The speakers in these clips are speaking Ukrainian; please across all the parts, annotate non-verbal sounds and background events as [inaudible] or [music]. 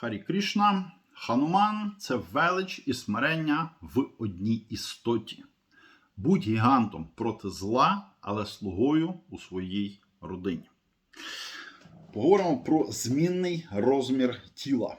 Харі Крішна. Хануман це велич і смирення в одній істоті. Будь гігантом проти зла, але слугою у своїй родині. Поговоримо про змінний розмір тіла.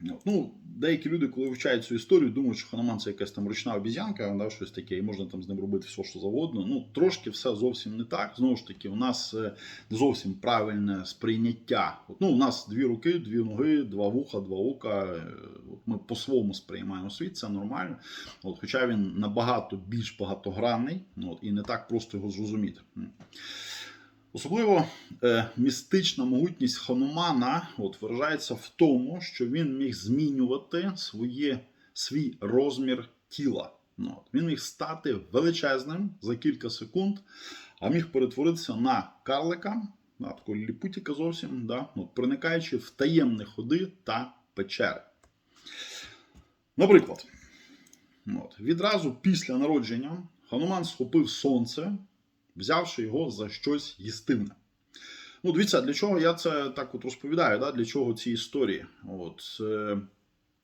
Ну, Деякі люди, коли вивчають цю історію, думають, що Хануман це якась там ручна обізянка, да, щось таке, і можна там з ним робити все, що завгодно. Ну, трошки все зовсім не так. Знову ж таки, у нас е, не зовсім правильне сприйняття. От, ну, У нас дві руки, дві ноги, два вуха, два ока. Е, От Ми по-своєму сприймаємо світ, це нормально. От, Хоча він набагато більш багатогранний ну, от, і не так просто його зрозуміти. Особливо е, містична могутність Ханумана от, виражається в тому, що він міг змінювати своє, свій розмір тіла. Ну, от. Він міг стати величезним за кілька секунд, а міг перетворитися на карлика, на такого ліпутіка зовсім, да, от, проникаючи в таємні ходи та печери. Наприклад, от, відразу після народження Хануман схопив сонце взявши його за щось їстивне. Ну, дивіться, для чого я це так от розповідаю, да? для чого ці історії. От, е,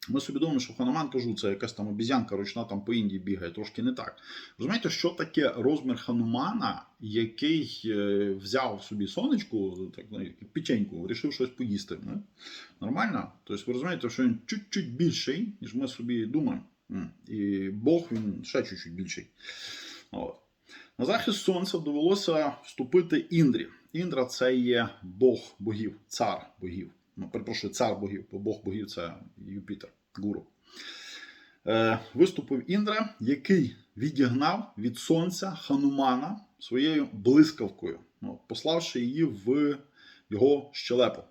Ми собі думаємо, що Ханаман кажу, це якась там обізянка ручна там по Індії бігає, трошки не так. Розумієте, що таке розмір Ханумана, який е, взяв собі сонечку, так, ну, печеньку, вирішив щось поїсти. Не? Нормально? Тобто ви розумієте, що він чуть-чуть більший, ніж ми собі думаємо. І Бог він ще чуть-чуть більший. От. На захист сонця довелося вступити Індрі. Індра це є Бог богів, цар богів. Ну, перепрошую, цар богів, бо Бог богів це Юпітер, гуру. Е, Виступив Індра, який відігнав від сонця Ханумана своєю блискавкою, ну, пославши її в його щелепу.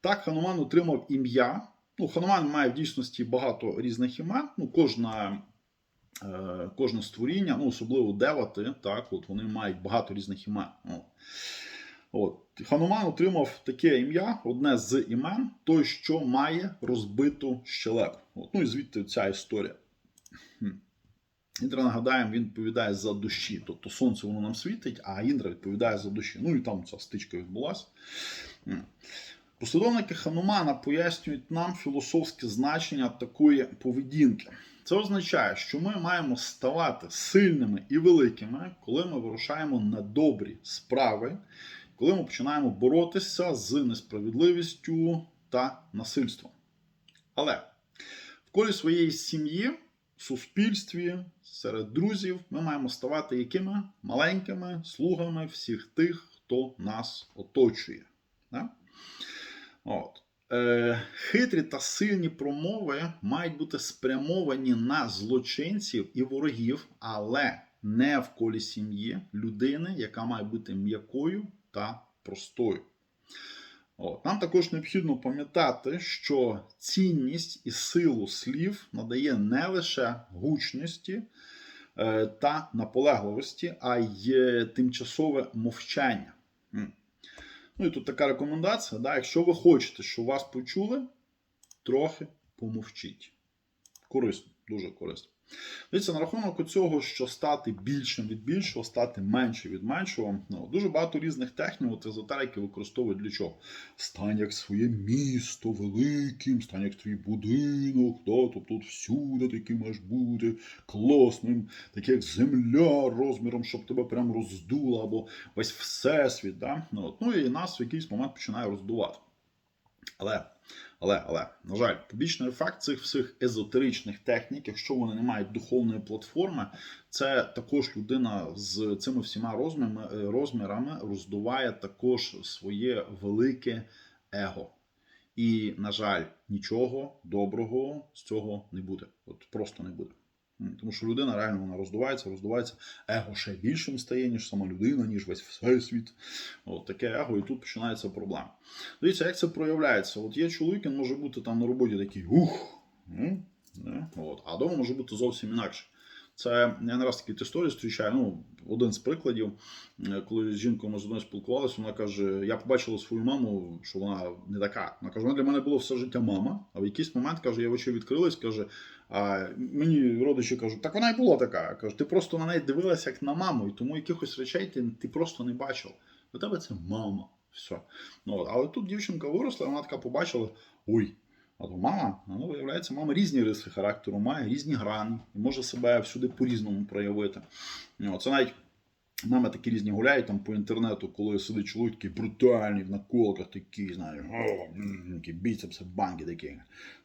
Так, Хануман отримав ім'я. Ну, Хануман має в дійсності багато різних імен. Ну, кожна кожне створіння, ну особливо девати, так, от вони мають багато різних імен. От. Хануман отримав таке ім'я, одне з імен, той, що має розбиту щелепу. От. Ну і звідти ця історія. Індра, нагадаємо, він відповідає за душі. Тобто сонце воно нам світить, а Індра відповідає за душі. Ну і там ця стичка відбулася. Послідовники Ханумана пояснюють нам філософське значення такої поведінки. Це означає, що ми маємо ставати сильними і великими, коли ми вирушаємо на добрі справи, коли ми починаємо боротися з несправедливістю та насильством. Але в колі своєї сім'ї, в суспільстві, серед друзів ми маємо ставати якими маленькими слугами всіх тих, хто нас оточує. Да? От. Е, хитрі та сильні промови мають бути спрямовані на злочинців і ворогів, але не в колі сім'ї людини, яка має бути м'якою та простою. От. Нам також необхідно пам'ятати, що цінність і силу слів надає не лише гучності е, та наполегливості, а й тимчасове мовчання. Ну і тут така рекомендація. Да, Якщо ви хочете, щоб вас почули, трохи помовчіть. Корисно, дуже корисно. Дивіться, на рахунок цього, що стати більшим від більшого, стати меншим від меншого. Ну, Дуже багато різних технік от езотерики використовують для чого? Стань як своє місто великим, стань як твій будинок, да, тобто тут всюди такий маєш бути класним, такий як земля розміром, щоб тебе прям роздуло, або весь всесвіт. Да? Ну, от, ну і нас в якийсь момент починає роздувати. Але, але, але, на жаль, побічний ефект цих всіх езотеричних технік, якщо вони не мають духовної платформи, це також людина з цими всіма розмірами, розмірами роздуває також своє велике его. І, на жаль, нічого доброго з цього не буде. От просто не буде. Тому що людина реально вона роздувається, роздувається, его ще більшим стає, ніж сама людина, ніж весь всесвіт. От таке его, і тут починається проблема. Дивіться, як це проявляється. От є чоловік, він може бути там на роботі такий ух, ну, не, от, а вдома може бути зовсім інакше. Це я не раз такі історії зустрічаю. Ну, один з прикладів, коли з жінкою ми з одною спілкувалися, вона каже: я побачила свою маму, що вона не така. Вона каже, вона для мене було все життя мама. А в якийсь момент каже, я очі відкрилась, каже. А мені родичі кажуть, так вона і була така. Кажу, ти просто на неї дивилася як на маму, і тому якихось речей ти, ти просто не бачив. У тебе це мама. Все. Ну, Але тут дівчинка виросла, вона така побачила: ой, А то мама, ну, виявляється, мама різні риси характеру має, різні грани, і може себе всюди по-різному проявити. Ну, Це навіть Мами такі різні гуляють там по інтернету, коли сидить чоловік такий брутальний, в наколках такий, знаєш, такі біцепси, банки такі.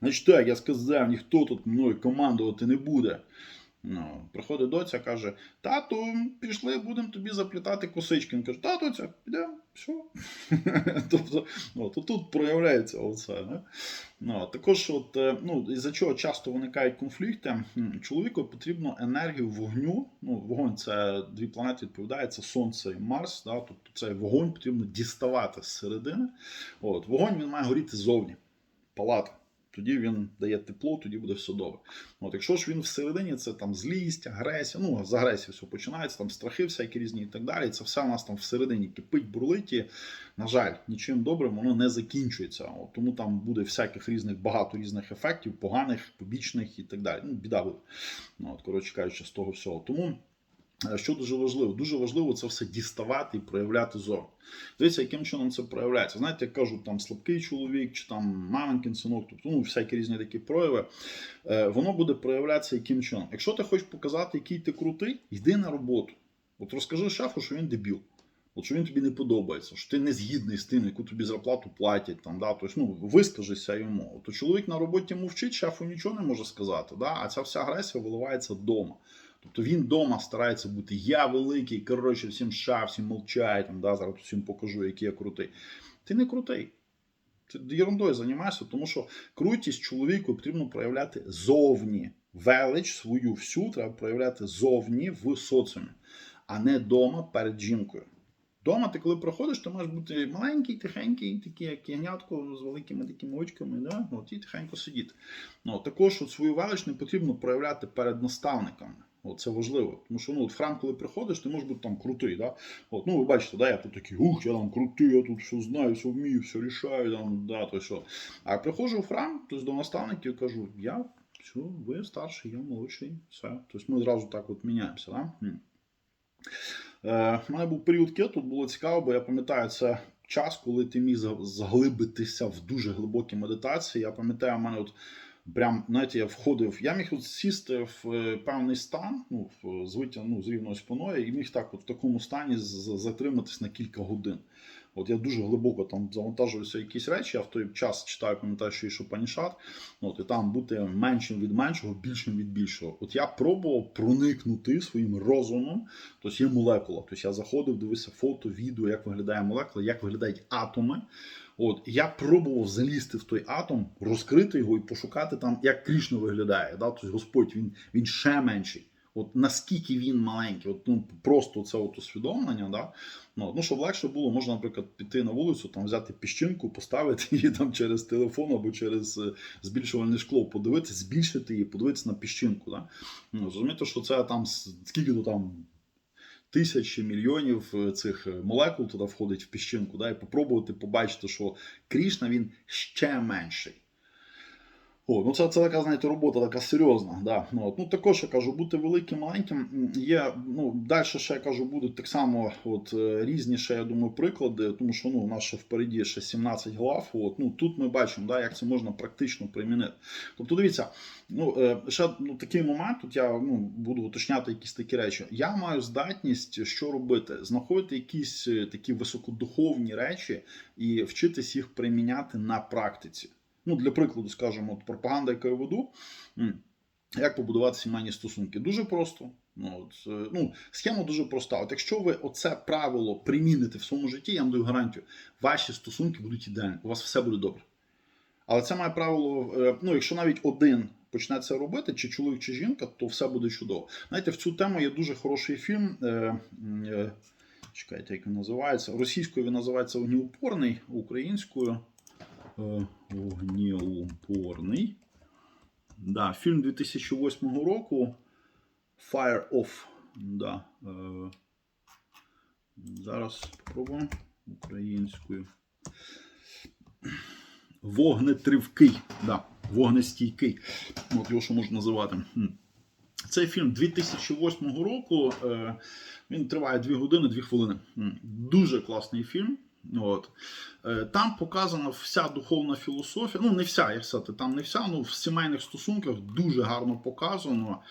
Значить так, я сказав, ніхто тут мною командувати не буде. Ну, приходить доця, каже: тату, пішли, будемо тобі заплітати косички. Він каже, та, доця, підемо, все. [laughs] тобто, ну, то тут проявляється оце. Не? Ну, також, от, е, ну, із-за чого часто виникають конфлікти, чоловіку потрібно енергію вогню. Ну, вогонь це дві планети відповідає, це Сонце і Марс. Да? Тобто цей вогонь потрібно діставати з середини. От, вогонь він має горіти ззовні, палати. Тоді він дає тепло, тоді буде все добре. От, якщо ж він всередині, це там злість, агресія, ну з агресії все починається, там страхи всякі різні і так далі. Це все у нас там всередині кипить, бурлить і, на жаль, нічим добрим воно не закінчується. От, тому там буде всяких різних, багато різних ефектів, поганих, побічних і так далі. Ну, біда буде. От, коротше кажучи, з того всього. Тому. Е, Що дуже важливо? Дуже важливо це все діставати і проявляти зору. Дивіться, яким чином це проявляється. Знаєте, як кажуть, там слабкий чоловік чи там маменькин синок, тобто ну, всякі різні такі прояви. Е, воно буде проявлятися яким чином. Якщо ти хочеш показати, який ти крутий, йди на роботу. От розкажи шефу, що він дебіл. От що він тобі не подобається, що ти не згідний з тим, яку тобі зарплату платять. Там, да? тобто, ну, вискажися йому. То чоловік на роботі мовчить, шефу нічого не може сказати. Да? А ця вся агресія виливається вдома. Тобто він вдома старається бути я великий, коротше, всім ша, всім мовчай, там, да, зараз всім покажу, який я крутий. Ти не крутий. Ти ерундою займаєшся, тому що крутість чоловіку потрібно проявляти зовні. Велич свою всю треба проявляти зовні в соціумі, а не вдома перед жінкою. Дома ти, коли проходиш, ти маєш бути маленький, тихенький, такий, як ягнятко з великими такими очками, да? от, і тихенько сидіти. Ну, також от свою велич не потрібно проявляти перед наставниками. От, це важливо. Тому що ну, от в храм, коли приходиш, ти можеш бути там крутий. Да? От, ну, ви бачите, да, я тут такий, ух, я там крутий, я тут все знаю, все вмію, все рішаю. Там, да, то що. А я приходжу в храм, тобто до наставників кажу, я все, ви старший, я молодший, все. Тобто ми зразу так от міняємося. Да? Е, У мене був період кету, було цікаво, бо я пам'ятаю, це час, коли ти міг заглибитися в дуже глибокі медитації. Я пам'ятаю, у мене от прям, знаєте, я входив, я міг от сісти в е, певний стан, ну, в- з витяг, ну, з рівною спиною, і міг так от в такому стані затриматись на кілька годин. От я дуже глибоко там завантажуюся якісь речі, я в той час читаю, пам'ятаю, що йшов панішат, от, і там бути меншим від меншого, більшим від більшого. От я пробував проникнути своїм розумом, тобто є молекула. Тобто я заходив, дивився фото, відео, як виглядає молекула, як виглядають атоми. От, я пробував залізти в той атом, розкрити його і пошукати там, як Крішна виглядає. Да? Тобто Господь він, він ще менший. От наскільки він маленький, от, ну, просто це от усвідомлення, да? ну, ну, щоб легше було, можна, наприклад, піти на вулицю, там, взяти піщинку, поставити [laughs] її там через телефон або через е, збільшувальне шкло, подивитися, збільшити її, подивитися на піщинку. Да? Ну, зрозуміти, що це там скільки то там тисячі мільйонів е, цих е, молекул туди входить в піщинку, да, і попробувати побачити, що Крішна він ще менший. О, ну це, це така, знаєте, робота така серйозна. Да. Ну, от, ну, також я кажу, бути великим, маленьким. Є, ну, далі ще я кажу, будуть так само от, е, різні ще, я думаю, приклади, тому що ну, у нас ще впереді ще 17 глав. От, ну, тут ми бачимо, да, як це можна практично примінити. Тобто, дивіться, ну, е, ще ну, такий момент, тут я ну, буду уточняти якісь такі речі. Я маю здатність, що робити? Знаходити якісь е, такі високодуховні речі і вчитись їх приміняти на практиці. Ну, для прикладу, скажімо, от пропаганда, яку я веду, як побудувати сімейні стосунки? Дуже просто. Ну, от, е, ну, схема дуже проста. От якщо ви оце правило приміните в своєму житті, я вам даю гарантію, ваші стосунки будуть ідеальні, у вас все буде добре. Але це має правило, е, ну, якщо навіть один почне це робити, чи чоловік, чи жінка, то все буде чудово. Знаєте, в цю тему є дуже хороший фільм. Е, е, чекайте, як він називається. Російською він називається Вогнеупорний, українською. Е, Вогнеупорний. Да, фільм 2008 року. Fire Off. Да. Е, зараз спробуємо українською. Вогнетривкий. Да, вогнестійкий. От його що можна називати. Цей фільм 2008 року. Е, він триває 2 години, 2 хвилини. Дуже класний фільм. От. Е, Там показана вся духовна філософія. Ну, не вся, як сказати, там не вся, ну в сімейних стосунках дуже гарно показано.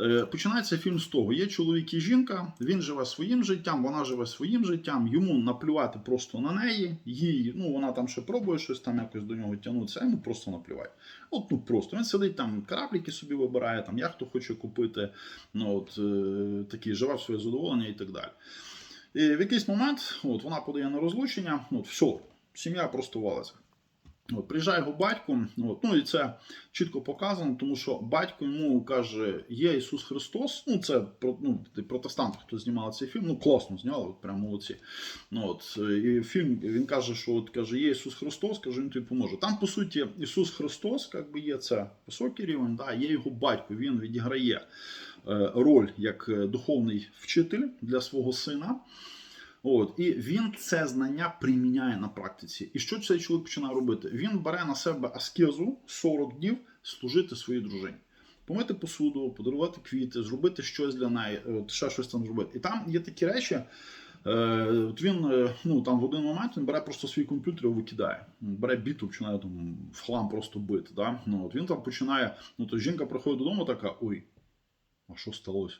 Е, Починається фільм з того: є чоловік і жінка, він живе своїм життям, вона живе своїм життям, йому наплювати просто на неї, їй, ну вона там ще пробує щось там якось до нього тягнутися, а йому просто наплювати. От ну просто він сидить там, корабліки собі вибирає, там яхту хоче купити, ну от е, такий живе в своє задоволення і так далі. І в якийсь момент от, вона подає на розлучення, от все, сім'я просто валиться. От, приїжджає його батько, от, ну і це чітко показано, тому що батько йому каже, є Ісус Христос. Ну, це ну, протестанти, хто знімали цей фільм, ну класно зняли, от прямо молодці. Ну, от, і фільм він каже, що от, каже, є Ісус Христос, каже, він тобі поможе. Там, по суті, Ісус Христос, як би є це високий рівень, да, є його батько, він відіграє роль як е, духовний вчитель для свого сина. От, і він це знання приміняє на практиці. І що цей чоловік починає робити? Він бере на себе аскезу 40 днів служити своїй дружині. Помити посуду, подарувати квіти, зробити щось для неї, от, ще щось там зробити. І там є такі речі. Е, от він е, ну, там в один момент він бере просто свій комп'ютер і викидає. Бере біту, починає там в хлам просто бити. Да? Ну, от він там починає. Ну, то жінка приходить додому, така: ой, а що сталося?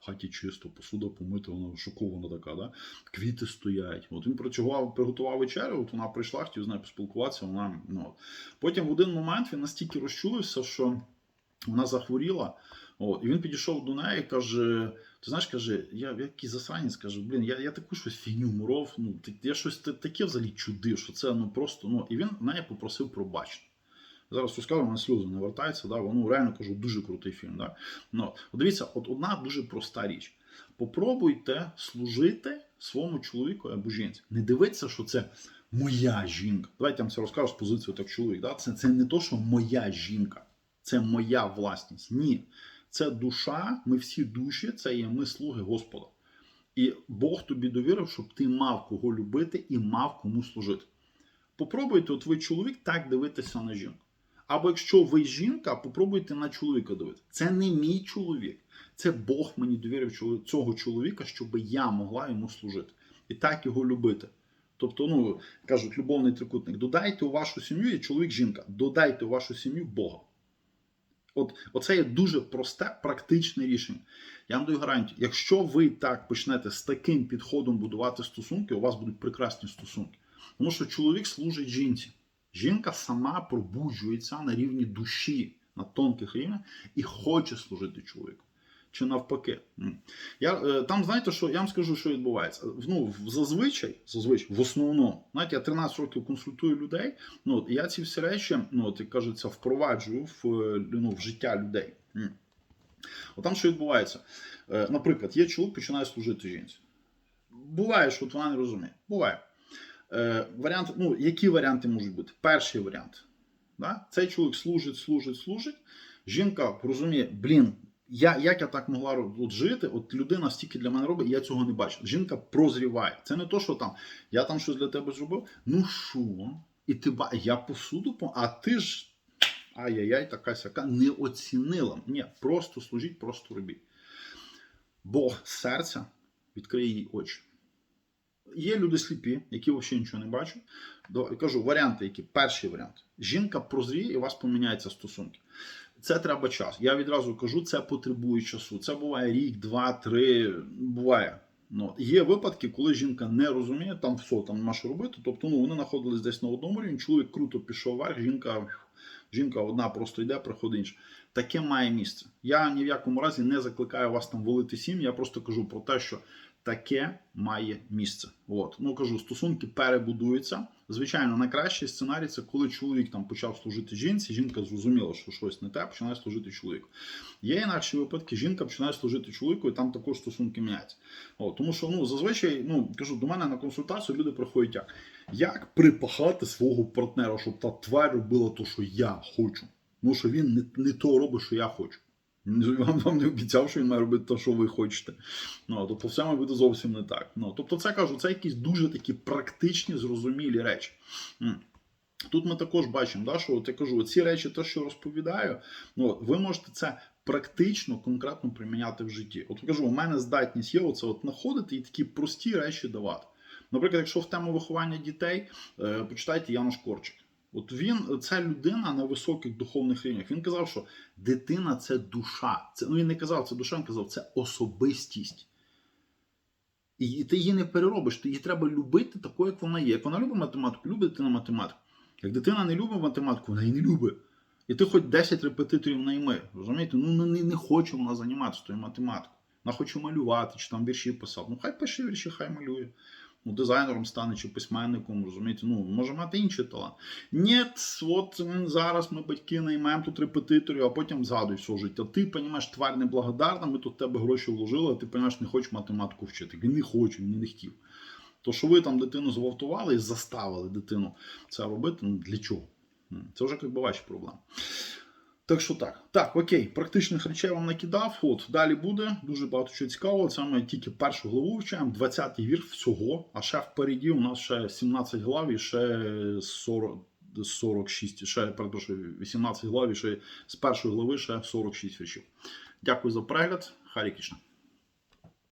В хаті чисто, посуда помита, вона шокована така, да? квіти стоять. От він працював, приготував вечерю, от вона прийшла, хотів з нею поспілкуватися. Вона, ну, от. Потім в один момент він настільки розчулився, що вона захворіла. От, і він підійшов до неї і каже: Ти знаєш, каже, я який засранець, каже, блін, я, я таку щось фігню муров, ну, я щось таке взагалі чудив, що це ну просто. ну, І він в неї попросив пробачення. Зараз розкажу, у мене сльози не вертаються, да, ну реально кажу, дуже крутий фільм. Да. Ну, дивіться, от одна дуже проста річ. Попробуйте служити своєму чоловіку або жінці. Не дивіться, що це моя жінка. Давайте я вам це розкажу з позиції так чоловік. Да? Це, це не то, що моя жінка, це моя власність. Ні. Це душа, ми всі душі, це є ми слуги Господа. І Бог тобі довірив, щоб ти мав кого любити і мав кому служити. Попробуйте, от ви чоловік, так дивитися на жінку. Або якщо ви жінка, попробуйте на чоловіка дивитися. Це не мій чоловік. Це Бог мені довірив цього чоловіка, щоб я могла йому служити. І так його любити. Тобто, ну кажуть, любовний трикутник. Додайте у вашу сім'ю є чоловік, жінка. Додайте у вашу сім'ю Бога. От, оце є дуже просте, практичне рішення. Я вам даю гарантію, якщо ви так почнете з таким підходом будувати стосунки, у вас будуть прекрасні стосунки. Тому що чоловік служить жінці. Жінка сама пробуджується на рівні душі, на тонких рівнях і хоче служити чоловіку. Чи навпаки. Я, е, там, знаєте, що я вам скажу, що відбувається. Ну, зазвичай, зазвичай, в основному, знаєте, я 13 років консультую людей. Ну, і я ці всі речі, ну, як кажеться, впроваджую в, е, ну, в життя людей. От там що відбувається? Е, Наприклад, є чоловік, починає служити жінці. Буває, що от вона не розуміє. Буває. Е, варіант, ну, які варіанти можуть бути? Перший варіант. Да? Цей чоловік служить, служить, служить. Жінка розуміє, блін, я, як я так могла от жити? От людина стільки для мене робить, я цього не бачу. Жінка прозріває. Це не то, що там я там щось для тебе зробив. Ну що? І ти я посуду, по- а ти ж ай-яй-яй, така сяка не оцінила. Ні, просто служіть, просто робіть. Бог серця відкриє їй очі. Є люди сліпі, які взагалі нічого не бачать. Кажу, варіанти, які перший варіант. Жінка прозріє і у вас поміняються стосунки. Це треба час. Я відразу кажу, це потребує часу. Це буває рік, два, три. Буває. Ну, є випадки, коли жінка не розуміє, там все, там нема що робити. Тобто, ну вони знаходились десь на одному рівні, чоловік круто пішов вверх, жінка, жінка одна просто йде, приходить інша. Таке має місце. Я ні в якому разі не закликаю вас там волити сім'ї, я просто кажу про те, що таке має місце. От. Ну кажу, стосунки перебудуються. Звичайно, найкращий сценарій це коли чоловік там почав служити жінці, жінка зрозуміла, що щось не те, починає служити чоловіку. Є інакші випадки, жінка починає служити чоловіку, і там також стосунки міняються. От, тому що ну, зазвичай, ну кажу, до мене на консультацію люди приходять як. Як припахати свого партнера, щоб та тварь робила те, що я хочу? Ну, що він не, не то робить, що я хочу. [laughs] Вам, вам не обіцяв, що він має робити те, що ви хочете. Ну, тобто, все має бути зовсім не так. Ну, тобто, це кажу, це якісь дуже такі практичні, зрозумілі речі. Тут ми також бачимо, да, що от я кажу, ці речі, те, що розповідаю, ну, ви можете це практично, конкретно приміняти в житті. От кажу, у мене здатність є оце от знаходити і такі прості речі давати. Наприклад, якщо в тему виховання дітей, е, почитайте Янош Корчик. От він, ця людина на високих духовних рівнях. Він казав, що дитина це душа. Це, ну він не казав, це душа, він казав, це особистість. І, ти її не переробиш, ти її треба любити такою, як вона є. Як вона любить математику, любить дитина математику. Як дитина не любить математику, вона її не любить. І ти хоч 10 репетиторів найми. Розумієте? Ну не, не хоче вона займатися тою математикою. Вона хоче малювати, чи там вірші писати. Ну хай пише вірші, хай малює. Ну, дизайнером стане чи письменником, розумієте, ну, може мати інший талант. Ні, от зараз ми батьки наймаємо тут репетиторів, а потім згадують все життя. Ти, розумієш, тварь неблагодарна, ми тут в тебе гроші вложили, а ти розумієш, не хочеш математику вчити. Він не хоче, він не хотів. То, що ви там дитину зґвалтували і заставили дитину це робити, ну для чого? Це вже якби ваші проблеми. Так що так. Так, окей, практичних речей вам накидав. От далі буде дуже багато чого цікавого. Ми тільки першу главу вчаємо, 20-й вір всього. А ще впереді у нас ще 17 глав і ще 40, 46, ще перепрошую, 18 глав і ще з першої глави ще 46 віршів. Дякую за перегляд. Харі Кішна.